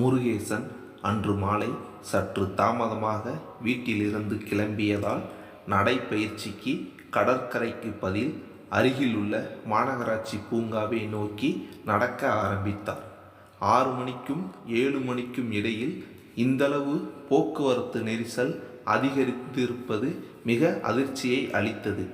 முருகேசன் அன்று மாலை சற்று தாமதமாக வீட்டிலிருந்து கிளம்பியதால் நடைப்பயிற்சிக்கு கடற்கரைக்கு பதில் அருகிலுள்ள மாநகராட்சி பூங்காவை நோக்கி நடக்க ஆரம்பித்தார். ஆறு மணிக்கும் ஏழு மணிக்கும் இடையில் இந்தளவு போக்குவரத்து நெரிசல் அதிகரித்திருப்பது மிக அதிர்ச்சியை அளித்தது.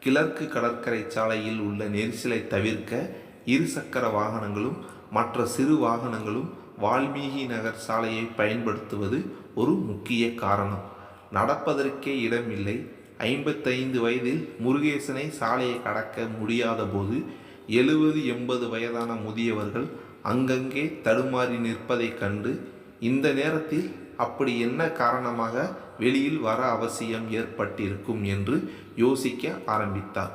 கிழக்கு கடற்கரை சாலையில் உள்ள நெரிசலை தவிர்க்க இருசக்கர வாகனங்களும் மற்ற சிறு வாகனங்களும் வால்மீகி நகர் சாலையை பயன்படுத்துவது ஒரு முக்கிய காரணம். நடப்பதற்கே இடமில்லை. ஐம்பத்தைந்து வயதில் முருகேசனை சாலையை கடக்க முடியாத போது எழுபது எண்பது வயதான முதியவர்கள் அங்கங்கே தடுமாறி நிற்பதைக் கண்டு இந்த நேரத்தில் அப்படி என்ன காரணமாக வெளியில் வர அவசியம் ஏற்பட்டிருக்கும் என்று யோசிக்க ஆரம்பித்தார்.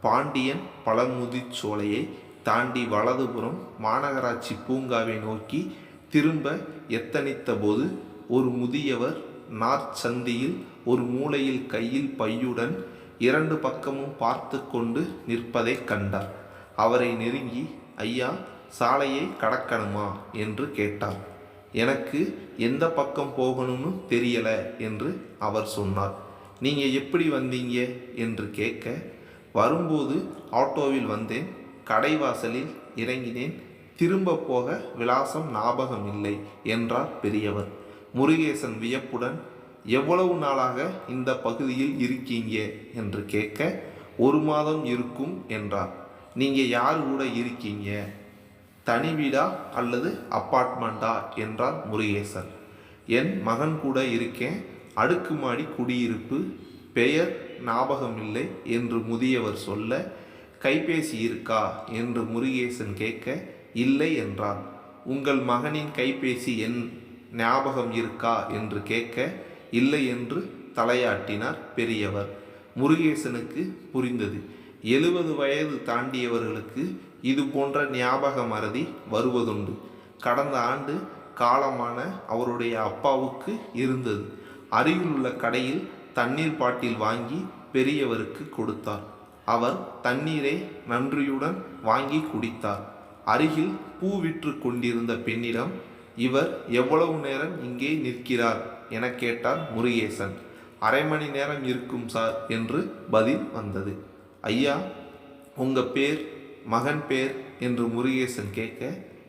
பாண்டியன் பழமுதிர்ச்சோலையை தாண்டி வலதுபுறம் மாநகராட்சி பூங்காவை நோக்கி திரும்ப எத்தனித்த போது ஒரு முதியவர் நாற்சந்தியில் ஒரு மூலையில் கையில் பையுடன் இரண்டு பக்கமும் பார்த்து கொண்டு நிற்பதைக் கண்டார். அவரை நெருங்கி ஐயா சாலையை கடக்கணுமா என்று கேட்டார். எனக்கு எந்த பக்கம் போகணும்னு தெரியல என்று அவர் சொன்னார். நீங்கள் எப்படி வந்தீங்க என்று கேட்க வரும்போது ஆட்டோவில் வந்தேன். கடைவாசலில் இறங்கினேன். திரும்ப போக விலாசம் ஞாபகம் இல்லை என்றார் பெரியவர். முருகேசன் வியப்புடன் எவ்வளவு நாளாக இந்த பகுதியில் இருக்கீங்க? என்று கேட்க ஒரு மாதம் இருக்கும் என்றார். நீங்கள் யார் கூட இருக்கீங்க? தனி வீடா அல்லது அப்பார்ட்மெண்ட்டா என்றார் முருகேசன். என் மகன் கூட இருக்கேன். அடுக்குமாடி குடியிருப்பு. பெயர் ஞாபகமில்லை என்று முதியவர் சொல்ல கைபேசி இருக்கா? என்று முருகேசன் கேட்க இல்லை என்றார் உங்கள் மகனின் கைபேசி என் ஞாபகம் இருக்கா? என்று கேட்க இல்லை என்று தலையாட்டினார் பெரியவர். முருகேசனுக்கு புரிந்தது. எழுபது வயது தாண்டியவர்களுக்கு இது போன்ற ஞாபக மறதி வருவதுண்டு. கடந்த ஆண்டு காலமான அவருடைய அப்பாவுக்கு இருந்தது. அருகில் உள்ள கடையில் தண்ணீர் பாட்டில் வாங்கி பெரியவருக்கு கொடுத்தார். அவர் தண்ணீரை நன்றியுடன் வாங்கி குடித்தார். அருகில் பூ விற்று கொண்டிருந்த பெண்ணிடம் இவர் எவ்வளவு நேரம் இங்கே நிற்கிறார்? என கேட்டார் முருகேசன். அரை மணி நேரம் இருக்கும் சார் என்று பதில் வந்தது. ஐயா உங்க பேர் மகன் பேர்? என்று முருகேசன் கேட்க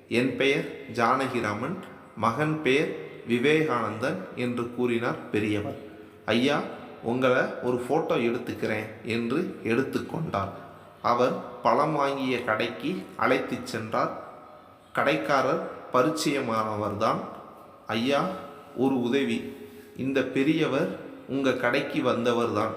என் பெயர் ஜானகிராமன் மகன் பெயர் விவேகானந்தன் என்று கூறினார் பெரியவர். ஐயா உங்களை ஒரு ஃபோட்டோ எடுத்துக்கிறேன் என்று எடுத்துக்கொண்டார் அவர் பழம் வாங்கிய கடைக்கு அழைத்துச் சென்றார். கடைக்காரர் பரிச்சயமானவர்தான். ஐயா ஒரு உதவி. இந்த பெரியவர் உங்கள் கடைக்கு வந்தவர்தான்.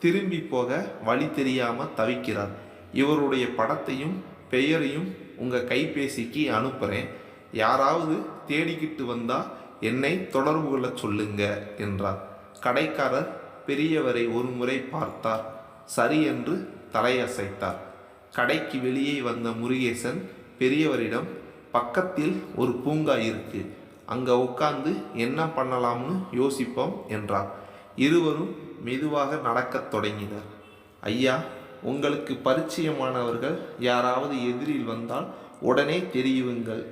திரும்பி போக வழி தெரியாமல் தவிக்கிறார். இவருடைய படத்தையும் பெயரையும் உங்கள் கைபேசிக்கு அனுப்புகிறேன் யாராவது தேடிக்கிட்டு வந்தால் என்னை தொடர்பு கொள்ள சொல்லுங்க என்றார். கடைக்காரர் பெரியவரை ஒரு முறை பார்த்தார். சரி என்று தலையசைத்தார். கடைக்கு வெளியே வந்த முருகேசன் பெரியவரிடம் பக்கத்தில் ஒரு பூங்கா இருக்கு. அங்கே உட்கார்ந்து என்ன பண்ணலாம்னு யோசிப்போம் என்றார். இருவரும் மெதுவாக நடக்கத் தொடங்கினர். ஐயா உங்களுக்கு பரிச்சயமானவர்கள் யாராவது எதிரில் வந்தால் உடனே தெரியுங்கள்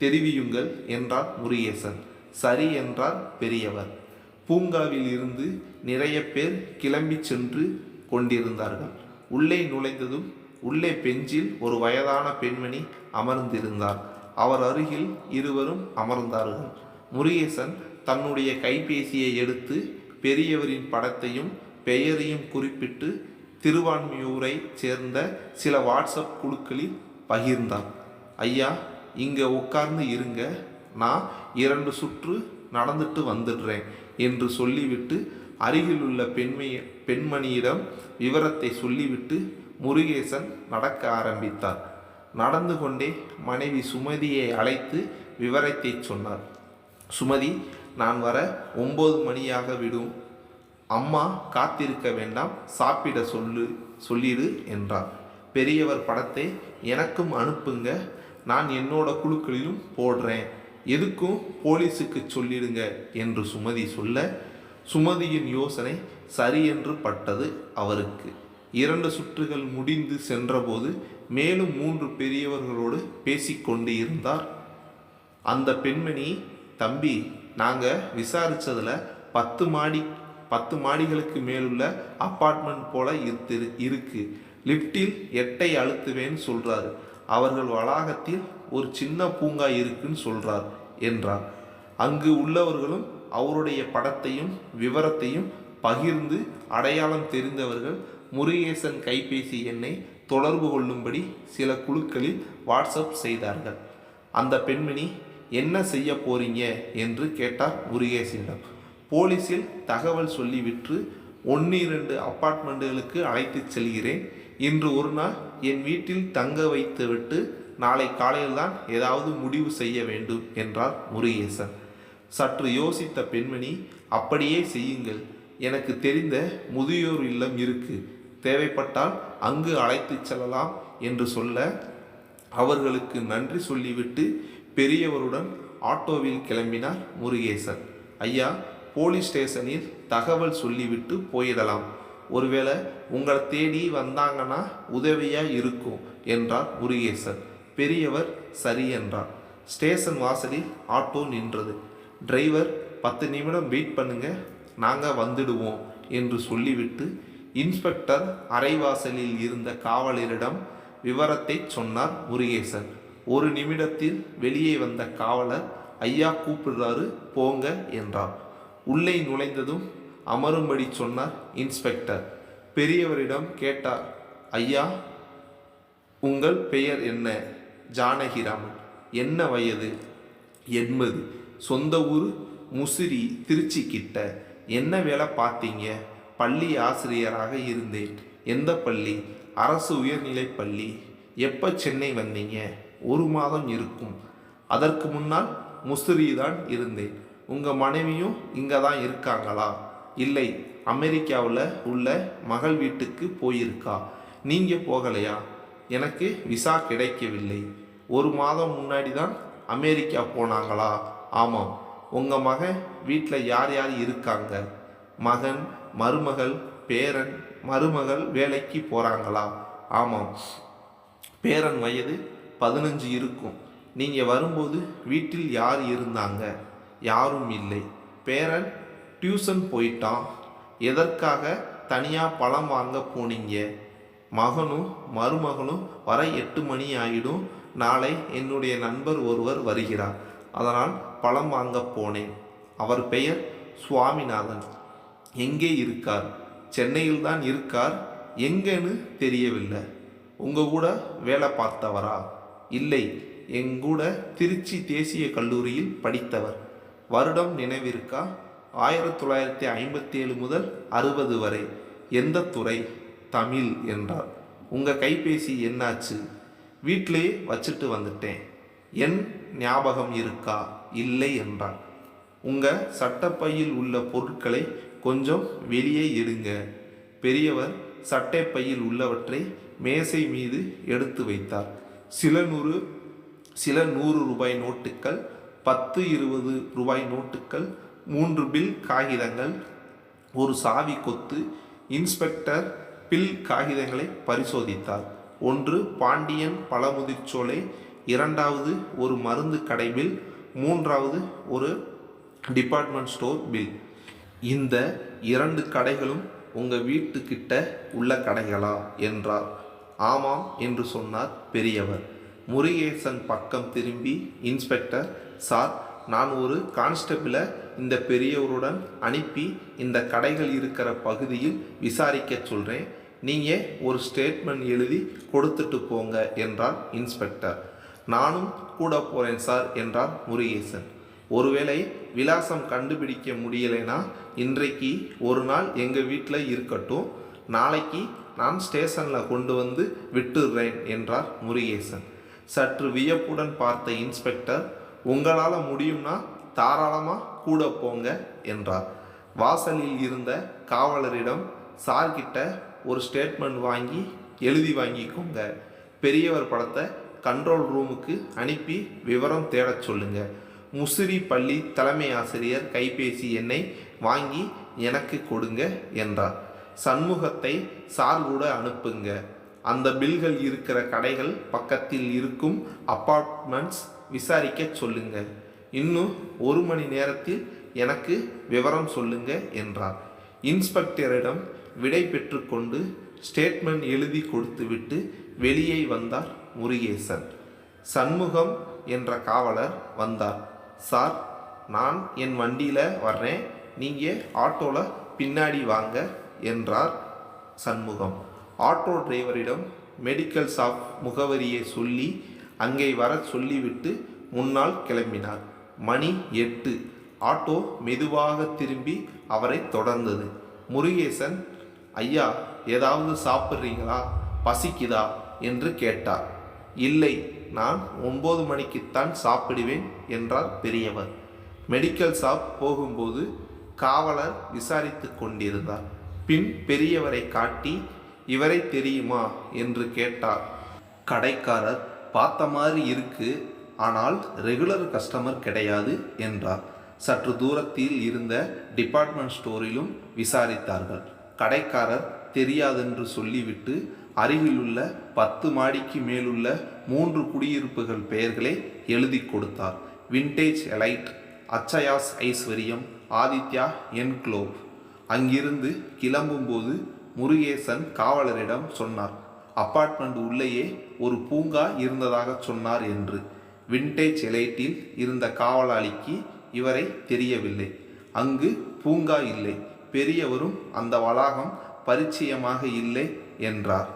தெரிவியுங்கள் என்றார் முருகேசன். சரி என்றார் பெரியவர். பூங்காவில் இருந்து நிறைய பேர் கிளம்பி சென்று கொண்டிருந்தார்கள். உள்ளே நுழைந்ததும் உள்ளே பெஞ்சில் ஒரு வயதான பெண்மணி அமர்ந்திருந்தார். அவர் அருகில் இருவரும் அமர்ந்தார்கள். முருகேசன் தன்னுடைய கைபேசியை எடுத்து பெரியவரின் படத்தையும் பெயரையும் குறிப்பிட்டு திருவான்மியூரை சேர்ந்த சில வாட்ஸ்அப் குழுக்களில் பகிர்ந்தார். ஐயா இங்கே உட்கார்ந்து இருங்க. நான் இரண்டு சுற்று நடந்துட்டு வந்துடுறேன் என்று சொல்லிவிட்டு அருகிலுள்ள பெண்மை பெண்மணியிடம் விவரத்தை சொல்லிவிட்டு முருகேசன் நடக்க ஆரம்பித்தார். நடந்து கொண்டே மனைவி சுமதியை அழைத்து விவரத்தை சொன்னார். சுமதி நான் வர ஒம்பது மணியாக விடும். அம்மா காத்திருக்க வேண்டாம். சாப்பிட சொல்லு சொல்லிடு என்றார். பெரியவர் படத்தை எனக்கும் அனுப்புங்க. நான் என்னோட குழுக்களிலும் போடுறேன். எதுக்கும் போலீஸுக்கு சொல்லிடுங்க என்று சுமதி சொல்ல சுமதியின் யோசனை சரி என்று பட்டது அவருக்கு. இரண்டு சுற்றுகள் முடிந்து சென்றபோது மேலும் மூன்று பெரியவர்களோடு பேசிக்கொண்டு இருந்தார். அந்த பெண்மணி தம்பி நாங்கள் விசாரித்ததில் பத்து மாடி பத்து மாடிகளுக்கு மேலுள்ள அப்பார்ட்மெண்ட் போல இருக்கு இருக்கு. லிஃப்டில் எட்டை அழுத்துவேன்னு சொல்றாரு. அவர்கள் வளாகத்தில் ஒரு சின்ன பூங்கா இருக்குன்னு சொல்றார் என்றார். அங்கு உள்ளவர்களும் அவருடைய படத்தையும் விவரத்தையும் பகிர்ந்து அடையாளம் தெரிந்தவர்கள் முருகேசன் கைபேசி எண்ணை தொடர்பு கொள்ளும்படி சில குழுக்களில் வாட்ஸ்அப் செய்தார்கள். அந்த பெண்மணி என்ன செய்ய போறீங்க? என்று கேட்டார் முருகேசனிடம். போலீஸில் தகவல் சொல்லிவிட்டு ஒன்று இரண்டு அப்பார்ட்மெண்ட்டுகளுக்கு அழைத்துச் செல்கிறேன். இன்று ஒரு நாள் என் வீட்டில் தங்க வைத்துவிட்டு நாளை காலையில்தான் ஏதாவது முடிவு செய்ய வேண்டும் என்றார் முருகேசன். சற்று யோசித்த பெண்மணி அப்படியே செய்யுங்கள். எனக்கு தெரிந்த முதியோர் இல்லம் இருக்கு. தேவைப்பட்டால் அங்கு அழைத்துச் செல்லலாம் என்று சொல்ல அவர்களுக்கு நன்றி சொல்லிவிட்டு பெரியவருடன் ஆட்டோவில் கிளம்பினார் முருகேசன். ஐயா போலீஸ் ஸ்டேஷனில் தகவல் சொல்லிவிட்டு போயிடலாம். ஒருவேளை உங்களை தேடி வந்தாங்கன்னா உதவியாக இருக்கும் என்றார் முருகேசன். பெரியவர் சரி என்றார். ஸ்டேஷன் வாசலில் ஆட்டோ நின்றது. டிரைவர் பத்து நிமிடம் வெயிட் பண்ணுங்கள் நாங்கள் வந்துடுவோம் என்று சொல்லிவிட்டு இன்ஸ்பெக்டர் அரைவாசலில் இருந்த காவலரிடம் விவரத்தை சொன்னார் முருகேசன். ஒரு நிமிடத்தில் வெளியே வந்த காவலர் ஐயா கூப்பிடுறாரு போங்க என்றார். உள்ளே நுழைந்ததும் அமரும்படி சொன்னார் இன்ஸ்பெக்டர் பெரியவரிடம் கேட்டார் ஐயா உங்கள் பெயர் என்ன? ஜானகிராமன். என்ன வயது? எண்பது. சொந்த ஊர் முசிறி திருச்சி கிட்ட என்ன வேலை பார்த்தீங்க? பள்ளி ஆசிரியராக இருந்தேன். எந்த பள்ளி? அரசு உயர்நிலை பள்ளி. எப்போ சென்னை வந்தீங்க? ஒரு மாதம் இருக்கும். அதற்கு முன்னால் முசிறி தான் இருந்தேன். உங்கள் மனைவியும் இங்கே தான் இருக்காங்களா? இல்லை அமெரிக்காவில் உள்ள மகள் வீட்டுக்கு போயிருக்கா? நீங்கள் போகலையா? எனக்கு விசா கிடைக்கவில்லை. ஒரு மாதம் முன்னாடி தான் அமெரிக்கா போனாங்களா? ஆமாம் உங்கள் மகன் வீட்டில் யார் யார் இருக்காங்க? மகன் மருமகள் பேரன் மருமகள் வேலைக்கு போகிறாங்களா ஆமாம் பேரன் வயது பதினஞ்சு இருக்கும். நீங்கள் வரும்போது வீட்டில் யார் இருந்தாங்க? யாரும் இல்லை. பேரன் டியூஷன் போயிட்டான். எதற்காக தனியாக பழம் வாங்க போனீங்க? மகனும் மருமகனும் வர எட்டு மணி ஆகிடும் நாளை என்னுடைய நண்பர் ஒருவர் வருகிறார். அதனால் பழம் வாங்க போனேன். அவர் பெயர் சுவாமிநாதன். எங்கே இருக்கார்? சென்னையில் தான் இருக்கார்? எங்கேன்னு தெரியவில்லை. உங்க கூட வேலை பார்த்தவரா? இல்லை. எங்கூட திருச்சி தேசிய கல்லூரியில் படித்தவர். வருடம் நினைவிருக்கா? ஆயிரத்தி தொள்ளாயிரத்தி ஐம்பத்தி ஏழு முதல் அறுபது வரை. எந்த துறை? தமிழ் என்றார். உங்கள் கைபேசி என்னாச்சு? வீட்டிலே வச்சுட்டு வந்துட்டேன். என் ஞாபகம் இருக்கா? இல்லை என்றான் உங்கள் சட்டப்பையில் உள்ள பொருட்களை கொஞ்சம் வெளியே எடுங்க. பெரியவர் சட்டைப்பையில் உள்ளவற்றை மேசை மீது எடுத்து வைத்தார். சில நூறு சில நூறு ரூபாய் நோட்டுகள் பத்து இருபது ரூபாய் நோட்டுகள் மூன்று பில் காகிதங்கள் ஒரு சாவி கொத்து இன்ஸ்பெக்டர் பில் காகிதங்களை பரிசோதித்தார். ஒன்று பாண்டியன் பழமுதிர்ச்சோலை இரண்டாவது ஒரு மருந்து கடை பில் மூன்றாவது ஒரு டிபார்ட்மெண்ட் ஸ்டோர் பில் இந்த இரண்டு கடைகளும் உங்கள் வீட்டுக்கிட்ட உள்ள கடைகளா? என்றார். ஆமாம் என்று சொன்னார் பெரியவர். முருகேசன் பக்கம் திரும்பி இன்ஸ்பெக்டர் சார் நான் ஒரு கான்ஸ்டபிளை இந்த பெரியவருடன் அனுப்பி இந்த கடைகள் இருக்கிற பகுதியில் விசாரிக்க சொல்கிறேன் நீங்கள் ஒரு ஸ்டேட்மெண்ட் எழுதி கொடுத்துட்டு போங்க என்றார் இன்ஸ்பெக்டர். நானும் கூட போகிறேன் சார் என்றார் முருகேசன். ஒருவேளை விலாசம் கண்டுபிடிக்க முடியலைனா இன்றைக்கு ஒரு நாள் எங்கள் வீட்டில் இருக்கட்டும். நாளைக்கு நான் ஸ்டேஷனில் கொண்டு வந்து விட்டுடுறேன் என்றார் முருகேசன். சற்று வியப்புடன் பார்த்த இன்ஸ்பெக்டர் உங்களால் முடியும்னா தாராளமாக கூட போங்க என்றார். வாசலில் இருந்த காவலரிடம் சார்கிட்ட ஒரு ஸ்டேட்மெண்ட் வாங்கி எழுதி வாங்கிக்கோங்க. பெரியவர் படத்தை கண்ட்ரோல் ரூமுக்கு அனுப்பி விவரம் தேடச் சொல்லுங்கள் முசிறி பள்ளி தலைமை ஆசிரியர் கைபேசி எண்ணை வாங்கி எனக்கு கொடுங்க என்றார். சண்முகத்தை சார் கூட அனுப்புங்க. அந்த பில்கள் இருக்கிற கடைகள் பக்கத்தில் இருக்கும் அப்பார்ட்மெண்ட்ஸ் விசாரிக்க சொல்லுங்க. இன்னும் ஒரு மணி நேரத்தில் எனக்கு விவரம் சொல்லுங்க என்றார். இன்ஸ்பெக்டரிடம் விடை பெற்றுக்கொண்டு ஸ்டேட்மெண்ட் எழுதி கொடுத்துவிட்டு வெளியே வந்தார் முருகேசன். சண்முகம் என்ற காவலர் வந்தார். சார் நான் என் வண்டியில் வர்றேன். நீங்கள் ஆட்டோவில் பின்னாடி வாங்க என்றார் சண்முகம். ஆட்டோ டிரைவரிடம் மெடிக்கல் ஷாப் முகவரியை சொல்லி அங்கே வர சொல்லிவிட்டு முன்னால் கிளம்பினார். மணி எட்டு. ஆட்டோ மெதுவாக திரும்பி அவரை தொடர்ந்தது. முருகேசன் ஐயா ஏதாவது சாப்பிட்றீங்களா? பசிக்குதா? என்று கேட்டார். இல்லை நான் ஒன்பது மணிக்குத்தான் சாப்பிடுவேன் என்றார் பெரியவர். மெடிக்கல் ஷாப் போகும்போது காவலர் விசாரித்து கொண்டிருந்தார். பின் பெரியவரை காட்டி இவரை தெரியுமா? என்று கேட்டார். கடைக்காரர் பார்த்த மாதிரி இருக்கு ஆனால் ரெகுலர் கஸ்டமர் கிடையாது என்றார். சற்று தூரத்தில் இருந்த டிபார்ட்மெண்ட் ஸ்டோரிலும் விசாரித்தார்கள். கடைக்காரர் தெரியாதென்று சொல்லிவிட்டு அருகிலுள்ள பத்து மாடிக்கு மேலுள்ள மூன்று குடியிருப்புகள் பெயர்களை எழுதி கொடுத்தார். விண்டேஜ் எலைட் அச்சயாஸ் ஐஸ்வர்யம் ஆதித்யா என்க்ளோவ் அங்கிருந்து கிளம்பும்போது முருகேசன் காவலரிடம் சொன்னார் அப்பார்ட்மெண்ட் உள்ளேயே ஒரு பூங்கா இருந்ததாக சொன்னார் என்று. விண்டேஜ் எலைட்டில் இருந்த காவலாளிக்கு இவரை தெரியவில்லை. அங்கு பூங்கா இல்லை பெரியவரும் அந்த வளாகம் பரிச்சயமாக இல்லை என்றார்.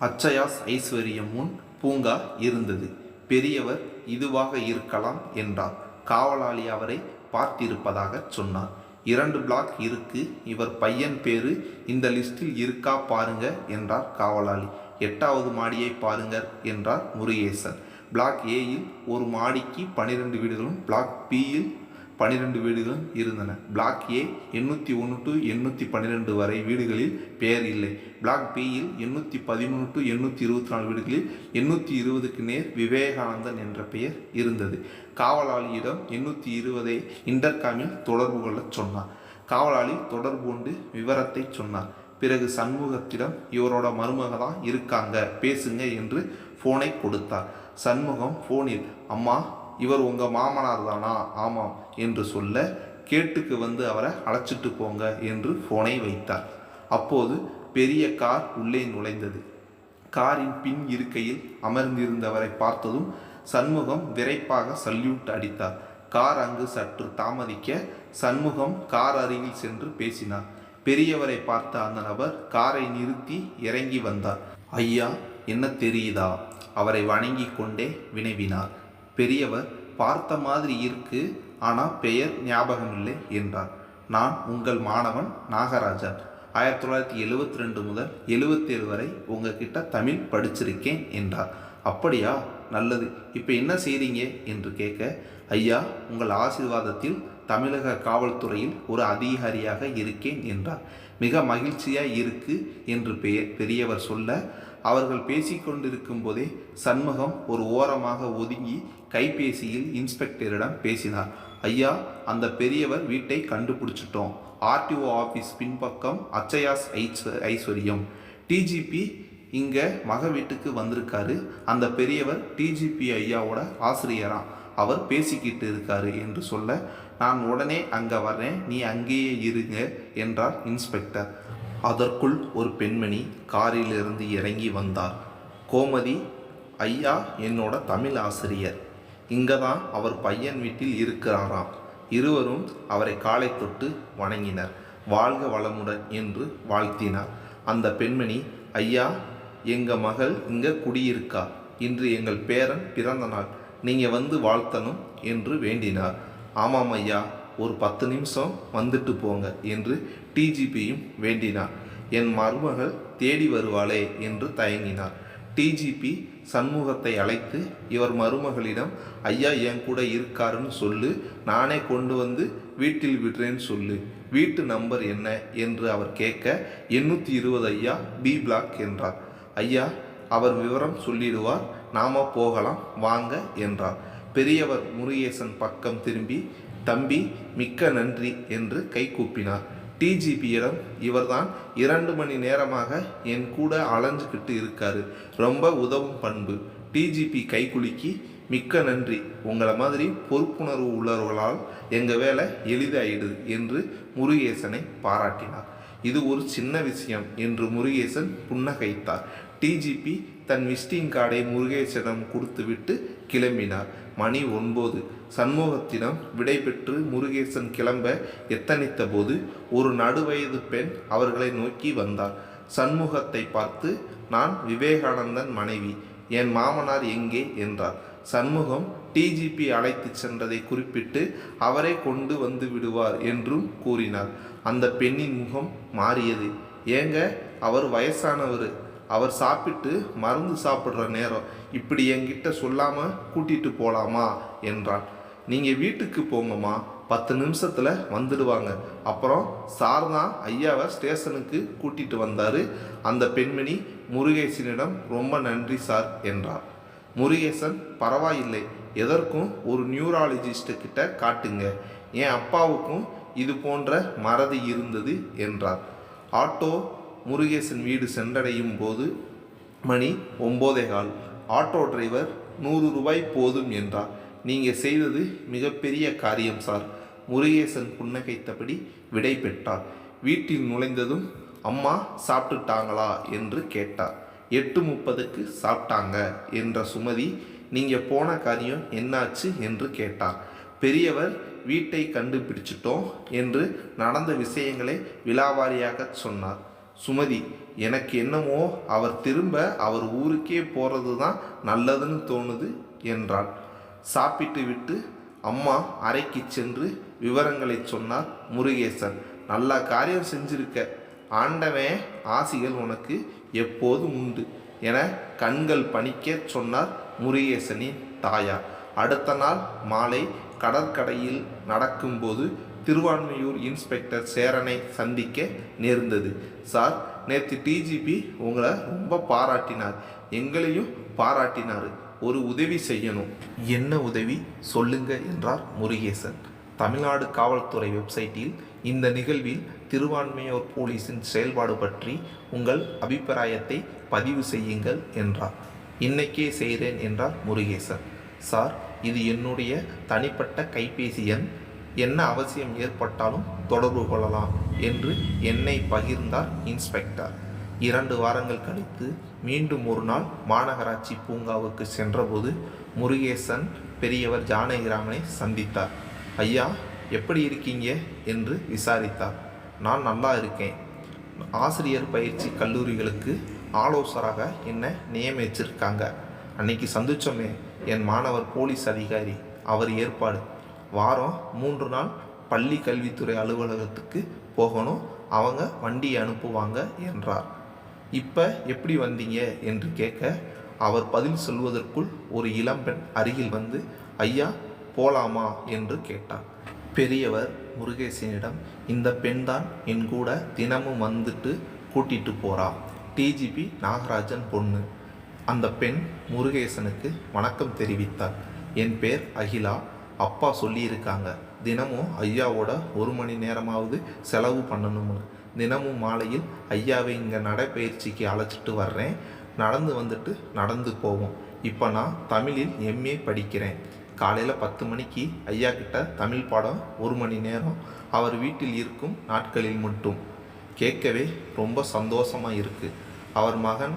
அச்சயாஸ் ஐஸ்வர்யம் முன் பூங்கா இருந்தது. பெரியவர் இதுவாக இருக்கலாம் என்றார். காவலாளி அவரை பார்த்திருப்பதாக சொன்னார். இரண்டு பிளாக் இருக்கு. இவர் பையன் பேரு இந்த லிஸ்டில் இருக்கா பாருங்க என்றார் காவலாளி. எட்டாவது மாடியை பாருங்கள் என்றார் முருகேசன். பிளாக் ஏயில் ஒரு மாடிக்கு பன்னிரெண்டு வீடுகளும் பிளாக் பியில் பன்னிரெண்டு வீடுகளும் இருந்தன. பிளாக் ஏ எண்ணூற்றி ஒன்று டு எண்ணூற்றி பன்னிரெண்டு வரை வீடுகளில் பெயர் இல்லை. பிளாக் பியில் எண்ணூற்றி பதிமூணு டு எண்ணூற்றி இருபத்தி நாலு வீடுகளில் எண்ணூற்றி இருபதுக்கு நேர் விவேகானந்தன் என்ற பெயர் இருந்தது. காவலாளியிடம் எண்ணூற்றி இருபதை இன்டர்காமில் தொடர்பு கொள்ளச் சொன்னார் காவலாளி தொடர்பு கொண்டு விவரத்தை சொன்னார் பிறகு சண்முகத்திடம் இவரோட மருமக தான் இருக்காங்க பேசுங்க என்று ஃபோனை கொடுத்தார். சண்முகம் ஃபோனில் அம்மா இவர் உங்கள் மாமனார் தானா ஆமாம் என்று சொல்ல கேட்டுக்கு வந்து அவரை அழைச்சிட்டு போங்க என்று ஃபோனை வைத்தார். அப்போது பெரிய கார் உள்ளே நுழைந்தது. காரின் பின் இருக்கையில் அமர்ந்திருந்தவரை பார்த்ததும் சண்முகம் விரைப்பாக சல்யூட் அடித்தார். கார் அங்கு சற்று தாமதிக்க சண்முகம் கார் அருகில் சென்று பேசினார். பெரியவரை பார்த்த அந்த நபர் காரை நிறுத்தி இறங்கி வந்தார். ஐயா என்ன தெரியுதா? அவரை வணங்கி கொண்டே வினவினார். பெரியவர் பார்த்த மாதிரி இருக்கு ஆனால் பெயர் ஞாபகம் இல்லை என்றார். நான் உங்கள் மாணவன் நாகராஜன். ஆயிரத்தி தொள்ளாயிரத்தி எழுவத்தி ரெண்டு முதல் எழுவத்தேழு வரை உங்ககிட்ட தமிழ் படிச்சிருக்கேன் என்றார். அப்படியா? நல்லது. இப்போ என்ன செய்கிறீங்க என்று கேட்க ஐயா உங்கள் ஆசீர்வாதத்தில் தமிழக காவல்துறையில் ஒரு அதிகாரியாக இருக்கேன் என்றார். மிக மகிழ்ச்சியாக இருக்கு என்று பெயர் பெரியவர் சொல்ல அவர்கள் பேசிக்கொண்டிருக்கும் போதே சண்முகம் ஒரு ஓரமாக ஒதுங்கி கைபேசியில் இன்ஸ்பெக்டரிடம் பேசினார். ஐயா அந்த பெரியவர் வீட்டை கண்டுபிடிச்சிட்டோம். ஆர்டிஓ ஆஃபீஸ் பின்பக்கம் அச்சயாஸ் ஐஸ்வ- ஐஸ்வர்யம். டிஜிபி இங்கே மக வீட்டுக்கு வந்திருக்காரு. அந்த பெரியவர் டிஜிபி ஐயாவோட ஆசிரியரா அவர் பேசிக்கிட்டு இருக்காரு என்று சொல்ல நான் உடனே அங்கே வர்றேன். நீ அங்கேயே இருங்க என்றார் இன்ஸ்பெக்டர். அதற்குள் ஒரு பெண்மணி காரிலிருந்து இறங்கி வந்தார். கோமதி ஐயா என்னோட தமிழ் ஆசிரியர். இங்கே தான் அவர் பையன் வீட்டில் இருக்கிறாராம். இருவரும் அவரை காலை தொட்டு வணங்கினர். வாழ்க வளமுடன் என்று வாழ்த்தினார். அந்த பெண்மணி ஐயா எங்கள் மகள் இங்கே குடியிருக்கா? இன்று எங்கள் பேரன் பிறந்த நாள். நீங்கள் வந்து வாழ்த்தணும் என்று வேண்டினார். ஆமாம் ஐயா ஒரு பத்து நிமிஷம் வந்துட்டு போங்க என்று டிஜிபியும் வேண்டினார். என் மருமகள் தேடி வருவாளே என்று தயங்கினார். டிஜிபி சண்முகத்தை அழைத்து இவர் மருமகளிடம் ஐயா என் கூட இருக்காருன்னு சொல்லு. நானே கொண்டு வந்து வீட்டில் விடுறேன்னு சொல்லு. வீட்டு நம்பர் என்ன? என்று அவர் கேட்க எண்ணூற்றி இருபது ஐயா பி பிளாக் என்றார். ஐயா அவர் விவரம் சொல்லிடுவார். நாம போகலாம். வாங்க என்றார். பெரியவர் முருகேசன் பக்கம் திரும்பி தம்பி மிக்க நன்றி என்று கை கூப்பினார். டிஜிபியிடம் இவர்தான் இரண்டு மணி நேரமாக என் கூட அலைஞ்சுக்கிட்டு இருக்காரு. ரொம்ப உதவும் பண்பு. டிஜிபி கைகுலுக்கி மிக்க நன்றி. உங்களை மாதிரி பொறுப்புணர்வு உள்ளவர்களால் எங்கள் வேலை எளிதாயிடுது என்று முருகேசனை பாராட்டினார். இது ஒரு சின்ன விஷயம் என்று முருகேசன் புன்னகைத்தார். டிஜிபி தன் விசிட்டிங் கார்டை முருகேசனிடம் கொடுத்துவிட்டு கிளம்பினார். மணி ஒன்பது. சண்முகத்திடம் விடைபெற்று முருகேசன் கிளம்ப எத்தனித்த போது ஒரு நடுவயது பெண் அவர்களை நோக்கி வந்தார். சண்முகத்தை பார்த்து நான் விவேகானந்தன் மனைவி. என் மாமனார் எங்கே? என்றார். சண்முகம் டிஜிபி அழைத்து சென்றதை குறிப்பிட்டு அவரே கொண்டு வந்து விடுவார் என்றும் கூறினார். அந்த பெண்ணின் முகம் மாறியது. ஏங்க அவர் வயசானவர். அவர் சாப்பிட்டு மருந்து சாப்பிட்ற நேரம். இப்படி என்கிட்ட சொல்லாமல் கூட்டிட்டு போகலாமா என்றான். நீங்கள் வீட்டுக்கு போங்கம்மா. பத்து நிமிஷத்தில் வந்துடுவாங்க. அப்புறம் சார் தான் ஐயாவை ஸ்டேஷனுக்கு கூட்டிட்டு வந்தார். அந்த பெண்மணி முருகேசனிடம் ரொம்ப நன்றி சார் என்றார். முருகேசன் பரவாயில்லை. எதற்கும் ஒரு நியூராலஜிஸ்ட்டு கிட்ட காட்டுங்க. என் அப்பாவுக்கும் இது போன்ற மறதி இருந்தது என்றார். ஆட்டோ முருகேசன் வீடு சென்றடையும் போது மணி ஒம்போதே கால். ஆட்டோ டிரைவர் நூறு ரூபாய் போதும் என்றார். நீங்கள் செய்தது மிகப்பெரிய காரியம் சார். முருகேசன் புன்னகைத்தபடி விடை பெற்றார். வீட்டில் நுழைந்ததும் அம்மா சாப்பிட்டுட்டாங்களா என்று கேட்டார். எட்டு முப்பதுக்கு சாப்பிட்டாங்க என்ற சுமதி நீங்கள் போன காரியம் என்னாச்சு என்று கேட்டார். பெரியவர் வீட்டை கண்டுபிடிச்சிட்டோம் என்று நடந்த விஷயங்களை விலாவாரியாக சொன்னார். சுமதி எனக்கு என்னமோ அவர் திரும்ப அவர் ஊருக்கே போகிறது தான் நல்லதுன்னு தோணுது என்றாள். சாப்பிட்டு விட்டு அம்மா அறைக்கு சென்று விவரங்களை சொன்னார் முருகேசன். நல்ல காரியம் செஞ்சிருக்க. ஆண்டவன் ஆசிகள் உனக்கு எப்போதும் உண்டு என கண்கள் பணிக்க சொன்னார் முருகேசனின் தாயார். அடுத்த நாள் மாலை கடற்கரையில் நடக்கும்போது திருவான்மையூர் இன்ஸ்பெக்டர் சேரனை சந்திக்க நேர்ந்தது. சார் நேற்று டிஜிபி உங்களை ரொம்ப பாராட்டினார். எங்களையும் பாராட்டினார். ஒரு உதவி செய்யணும். என்ன உதவி? சொல்லுங்க என்றார் முருகேசன். தமிழ்நாடு காவல்துறை வெப்சைட்டில் இந்த நிகழ்வில் திருவான்மையூர் போலீஸின் செயல்பாடு பற்றி உங்கள் அபிப்பிராயத்தை பதிவு செய்யுங்கள் என்றார். இன்னைக்கே செய்கிறேன் என்றார் முருகேசன். சார் இது என்னுடைய தனிப்பட்ட கைபேசி எண் என்ன அவசியம் ஏற்பட்டாலும் தொடர்பு கொள்ளலாம் என்று என்னை பகிர்ந்தார் இன்ஸ்பெக்டர். இரண்டு வாரங்கள் கழித்து மீண்டும் ஒரு நாள் மாநகராட்சி பூங்காவுக்கு சென்றபோது முருகேசன் பெரியவர் ஜானகிராமனை சந்தித்தார். ஐயா எப்படி இருக்கீங்க? என்று விசாரித்தார். நான் நல்லா இருக்கேன். ஆசிரியர் பயிற்சி கல்லூரிகளுக்கு ஆலோசராக என்னை நியமிச்சிருக்காங்க. அன்னைக்கு சந்திச்சோமே. என் மாணவர் போலீஸ் அதிகாரி. அவர் ஏற்பாடு. வாரம் மூன்று நாள் பள்ளி கல்வித்துறை அலுவலகத்துக்கு போகணும். அவங்க வண்டியை அனுப்புவாங்க என்றார். இப்போ எப்படி வந்தீங்க? என்று கேட்க அவர் பதில் சொல்வதற்குள் ஒரு இளம்பெண் அருகில் வந்து ஐயா போலாமா? என்று கேட்டார். பெரியவர் முருகேசனிடம் இந்த பெண்தான் என் கூட தினமும் வந்துட்டு கூட்டிட்டு போறா. டிஜிபி நாகராஜன் பொண்ணு. அந்த பெண் முருகேசனுக்கு வணக்கம் தெரிவித்தார். என் பேர் அகிலா. அப்பா சொல்லியிருக்காங்க. தினமும் ஐயாவோட ஒரு மணி நேரமாவது செலவு பண்ணணும்னு. தினமும் மாலையில் ஐயாவை இங்கே நடைப்பயிற்சிக்கு அழைச்சிட்டு வர்றேன். நடந்து வந்துட்டு நடந்து போவோம். இப்போ நான் தமிழில் எம்ஏ படிக்கிறேன். காலையில் பத்து மணிக்கு ஐயா கிட்ட தமிழ் பாடம் ஒரு மணி நேரம். அவர் வீட்டில் இருக்கும் நாட்களில் மட்டும். கேட்கவே ரொம்ப சந்தோஷமாக இருக்குது அவர் மகன்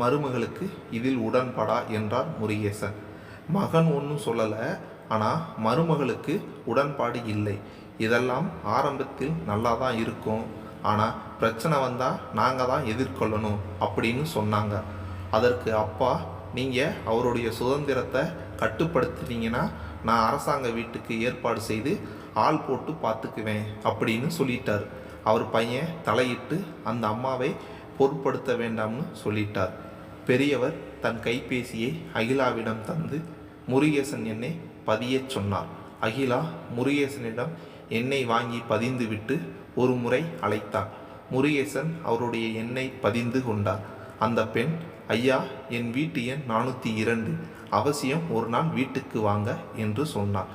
மருமகளுக்கு இதில் உடன்படா என்றார் முருகேசன். மகன் ஒன்றும் சொல்லலை. ஆனால் மருமகளுக்கு உடன்பாடு இல்லை. இதெல்லாம் ஆரம்பத்தில் நல்லா தான் இருக்கும். ஆனால் பிரச்சனை வந்தால் நாங்கள் தான் எதிர்கொள்ளணும் அப்படின்னு சொன்னாங்க. அதற்கு அப்பா நீங்கள் அவருடைய சுதந்திரத்தை கட்டுப்படுத்துனீங்கன்னா நான் அரசாங்க வீட்டுக்கு ஏற்பாடு செய்து ஆள் போட்டு பார்த்துக்குவேன் அப்படின்னு சொல்லிட்டார். அவர் பையன் தலையிட்டு அந்த அம்மாவை பொருட்படுத்த வேண்டாம்னு சொல்லிட்டார். பெரியவர் தன் கைபேசியை அகிலாவிடம் தந்து முருகேசன் என்னை பதியச் சொன்னார். அகிலா முருகேசனிடம் எண்ணெய் வாங்கி பதிந்துவிட்டு ஒரு முறை அழைத்தார். முருகேசன் அவருடைய எண்ணெய் பதிந்து கொண்டார். அந்த பெண் ஐயா என் வீட்டு எண் நானூற்றி இரண்டு. அவசியம் ஒரு நாள் வீட்டுக்கு வாங்க என்று சொன்னார்.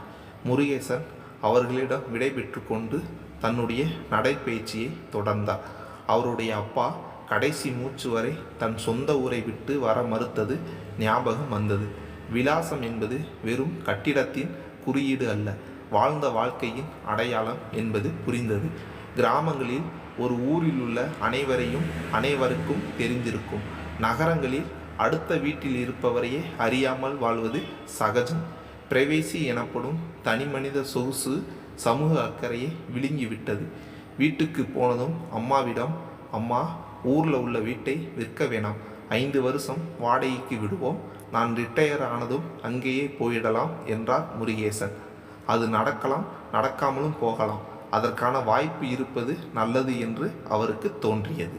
முருகேசன் அவர்களிடம் விடைபெற்று கொண்டு தன்னுடைய நடைப்பயிற்சியை தொடர்ந்தார். அவருடைய அப்பா கடைசி மூச்சு வரை தன் சொந்த ஊரை விட்டு வர மறுத்தது ஞாபகம் வந்தது. விலாசம் என்பது வெறும் கட்டிடத்தின் குறியீடு அல்ல. வாழ்ந்த வாழ்க்கையின் அடையாளம் என்பது புரிந்தது. கிராமங்களில் ஒரு ஊரில் உள்ள அனைவரையும் அனைவருக்கும் தெரிந்திருக்கும். நகரங்களில் அடுத்த வீட்டில் இருப்பவரையே அறியாமல் வாழ்வது சகஜம். பிரைவேசி எனப்படும் தனிமனித சொகுசு சமூக அக்கறையை விழுங்கிவிட்டது. வீட்டுக்கு போனதும் அம்மாவிடம் அம்மா ஊரில் உள்ள வீட்டை விற்க வேணாம். ஐந்து வருஷம் வாடகைக்கு விடுவோம். நான் ரிட்டையர் ஆனதும் அங்கேயே போயிடலாம் என்றார் முருகேசன். அது நடக்கலாம் நடக்காமலும் போகலாம். அதற்கான வாய்ப்பு இருப்பது நல்லது என்று அவருக்கு தோன்றியது.